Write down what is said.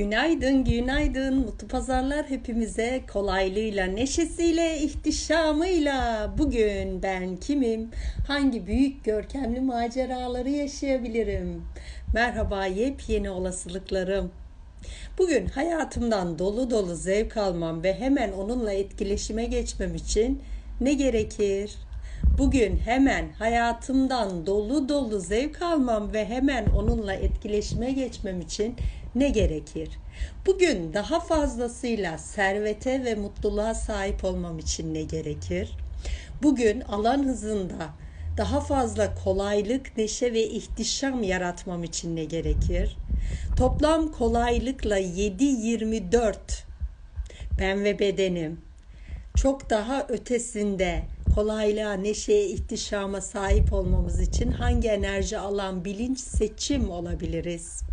Günaydın, günaydın. Mutlu pazarlar hepimize. Kolaylığıyla, neşesiyle, ihtişamıyla. Bugün ben kimim? Hangi büyük görkemli maceraları yaşayabilirim? Merhaba, yepyeni olasılıklarım. Bugün hayatımdan dolu dolu zevk almam ve hemen onunla etkileşime geçmem için ne gerekir? Bugün hemen hayatımdan dolu dolu zevk almam ve hemen onunla etkileşime geçmem için ne gerekir? Bugün daha fazlasıyla servete ve mutluluğa sahip olmam için ne gerekir? Bugün alan hızında daha fazla kolaylık, neşe ve ihtişam yaratmam için ne gerekir? Toplam kolaylıkla 7-24 ben ve bedenim çok daha ötesinde kolaylığa, neşeye, ihtişama sahip olmamız için hangi enerji alan bilinç seçim olabiliriz?